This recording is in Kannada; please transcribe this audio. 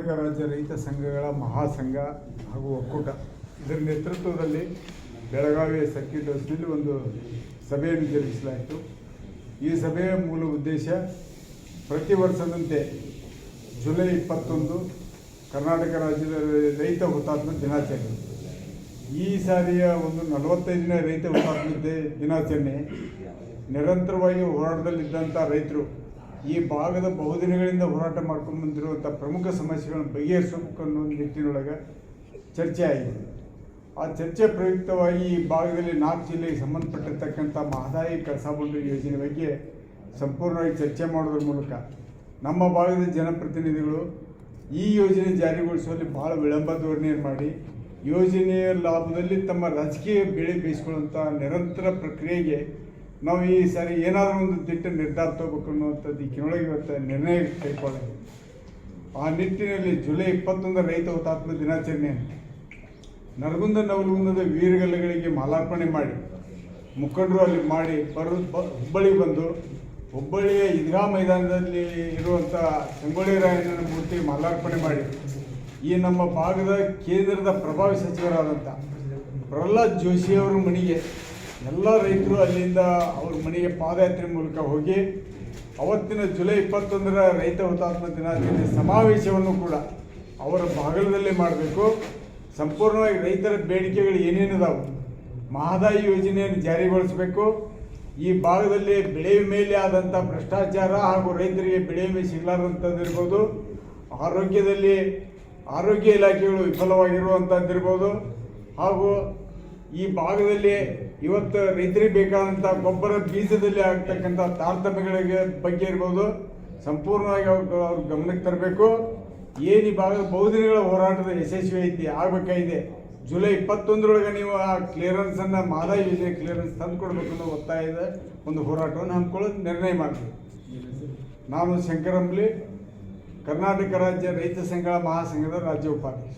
ಕರ್ನಾಟಕ ರಾಜ್ಯ ರೈತ ಸಂಘಗಳ ಮಹಾಸಂಘ ಹಾಗೂ ಒಕ್ಕೂಟ. ಇದರ ನೇತೃತ್ವದಲ್ಲಿ ಬೆಳಗಾವಿಯ ಸರ್ಕ್ಯೂಟ್ ಹೌಸ್ನಲ್ಲಿ ಒಂದು ಸಭೆಯನ್ನು ಜರುಗಿಸಲಾಯಿತು. ಈ ಸಭೆಯ ಮೂಲ ಉದ್ದೇಶ ಪ್ರತಿ ವರ್ಷದಂತೆ ಜುಲೈ ಇಪ್ಪತ್ತೊಂದು ಕರ್ನಾಟಕ ರಾಜ್ಯದ ರೈತ ಹುತಾತ್ಮ ದಿನಾಚರಣೆ. ಈ ಸಾರಿಯ ಒಂದು ನಲವತ್ತೈದನೇ ರೈತ ಹುತಾತ್ಮ ದಿನಾಚರಣೆ ನಿರಂತರವಾಗಿ ಹೋರಾಟದಲ್ಲಿದ್ದಂಥ ರೈತರು ಈ ಭಾಗದ ಬಹುದಿನಗಳಿಂದ ಹೋರಾಟ ಮಾಡ್ಕೊಂಡು ಬಂದಿರುವಂಥ ಪ್ರಮುಖ ಸಮಸ್ಯೆಗಳನ್ನು ಬಗೆಹರಿಸಬೇಕು ಅನ್ನೋ ನಿಟ್ಟಿನೊಳಗೆ ಚರ್ಚೆ ಆಗಿದೆ. ಆ ಚರ್ಚೆ ಪ್ರಯುಕ್ತವಾಗಿ ಈ ಭಾಗದಲ್ಲಿ ನಾಲ್ಕು ಜಿಲ್ಲೆಗೆ ಸಂಬಂಧಪಟ್ಟಿರ್ತಕ್ಕಂಥ ಮಹದಾಯಿ ಕಳಸಾ ಬಂಡೂರಿ ಯೋಜನೆ ಬಗ್ಗೆ ಸಂಪೂರ್ಣವಾಗಿ ಚರ್ಚೆ ಮಾಡೋದ್ರ ಮೂಲಕ ನಮ್ಮ ಭಾಗದ ಜನಪ್ರತಿನಿಧಿಗಳು ಈ ಯೋಜನೆ ಜಾರಿಗೊಳಿಸುವಲ್ಲಿ ಭಾಳ ವಿಳಂಬ ಧೋರಣೆಯನ್ನು ಮಾಡಿ, ಯೋಜನೆಯ ಲಾಭದಲ್ಲಿ ತಮ್ಮ ರಾಜಕೀಯ ಬೆಳೆ ಬೇಯಿಸ್ಕೊಳ್ಳುವಂಥ ನಿರಂತರ ಪ್ರಕ್ರಿಯೆಗೆ ನಾವು ಈ ಸಾರಿ ಏನಾದರೂ ಒಂದು ದಿಟ್ಟ ನಿರ್ಧಾರ ತಗೋಬೇಕು ಅನ್ನುವಂಥದ್ದು ಈಗಿನೊಳಗೆ ಇವತ್ತು ನಿರ್ಣಯ ಕೈಕೊಳ್ಳಿ ಆ ನಿಟ್ಟಿನಲ್ಲಿ ಜುಲೈ ಇಪ್ಪತ್ತೊಂದರ ರೈತ ಹುತಾತ್ಮ ದಿನಾಚರಣೆ. ನರಗುಂದ ನವಲಗುಂದದ ವೀರಗಲ್ಲಗಳಿಗೆ ಮಾಲಾರ್ಪಣೆ ಮಾಡಿ. ಮುಖಂಡರು ಅಲ್ಲಿ ಮಾಡಿ, ಬರೋ, ಬ ಹುಬ್ಬಳ್ಳಿಗೆ ಬಂದು, ಹುಬ್ಬಳ್ಳಿಯ ಈದ್ಗಾ ಮೈದಾನದಲ್ಲಿ ಇರುವಂಥ ಸಂಗೊಳ್ಳಿ ರಾಯಣ್ಣನ ಮೂರ್ತಿ ಮಾಲಾರ್ಪಣೆ ಮಾಡಿ. ಈ ನಮ್ಮ ಭಾಗದ ಕೇಂದ್ರದ ಪ್ರಭಾವಿ ಸಚಿವರಾದಂಥ ಪ್ರಹ್ಲಾದ್ ಜೋಶಿಯವರ ಮನೆಗೆ ಎಲ್ಲ ರೈತರು ಅಲ್ಲಿಂದ ಅವ್ರ ಮನೆಗೆ ಪಾದಯಾತ್ರೆ ಮೂಲಕ ಹೋಗಿ ಅವತ್ತಿನ ಜುಲೈ ಇಪ್ಪತ್ತೊಂದರ ರೈತ ಹುತಾತ್ಮ ದಿನಾಚರಣೆ ಸಮಾವೇಶವನ್ನು ಕೂಡ ಅವರ ಬಾಗಲದಲ್ಲೇ ಮಾಡಬೇಕು. ಸಂಪೂರ್ಣವಾಗಿ ರೈತರ ಬೇಡಿಕೆಗಳು ಏನೇನಿದಾವೆ, ಮಹದಾಯಿ ಯೋಜನೆಯನ್ನು ಜಾರಿಗೊಳಿಸಬೇಕು. ಈ ಭಾಗದಲ್ಲಿ ಬೆಳೆ ಮೇಲೆ ಆದಂಥ ಭ್ರಷ್ಟಾಚಾರ ಹಾಗೂ ರೈತರಿಗೆ ಬೆಳೆ ವಿಮೆ ಸಿಗಲಾರದಂಥದ್ದಿರ್ಬೋದು ಆರೋಗ್ಯದಲ್ಲಿ ಆರೋಗ್ಯ ಇಲಾಖೆಗಳು ವಿಫಲವಾಗಿರುವಂಥದ್ದಿರ್ಬೋದು ಹಾಗೂ ಈ ಭಾಗದಲ್ಲಿ ಇವತ್ತು ರೈತರಿಗೆ ಬೇಕಾದಂಥ ಗೊಬ್ಬರ ಬೀಜದಲ್ಲಿ ಆಗ್ತಕ್ಕಂಥ ತಾರತಮ್ಯಗಳಿಗೆ ಬಗ್ಗೆ ಇರ್ಬೋದು. ಸಂಪೂರ್ಣವಾಗಿ ಅವ್ರ ಗಮನಕ್ಕೆ ತರಬೇಕು. ಏನು ಈ ಭಾಗದ ಬಹುದಿನಗಳ ಹೋರಾಟದ ಯಶಸ್ವಿ ಐತಿ, ಆಗಬೇಕಾಗಿದೆ. ಜುಲೈ ಇಪ್ಪತ್ತೊಂದರೊಳಗೆ ನೀವು ಆ ಕ್ಲಿಯರೆನ್ಸನ್ನು ಮಾದಾಯಿ ಯೋಜನೆ ಕ್ಲಿಯರೆನ್ಸ್ ತಂದು ಕೊಡಬೇಕು ಅನ್ನೋ ಒತ್ತಾಯದ ಒಂದು ಹೋರಾಟವನ್ನು ಹಮ್ಮಿಕೊಳ್ಳೋದು ನಿರ್ಣಯ ಮಾಡ್ತೀವಿ. ನಾನು ಶಂಕರಂಬ್ಲಿ, ಕರ್ನಾಟಕ ರಾಜ್ಯ ರೈತ ಸಂಘಗಳ ಮಹಾಸಂಘದ ರಾಜ್ಯ ಉಪಾಧ್ಯಕ್ಷ.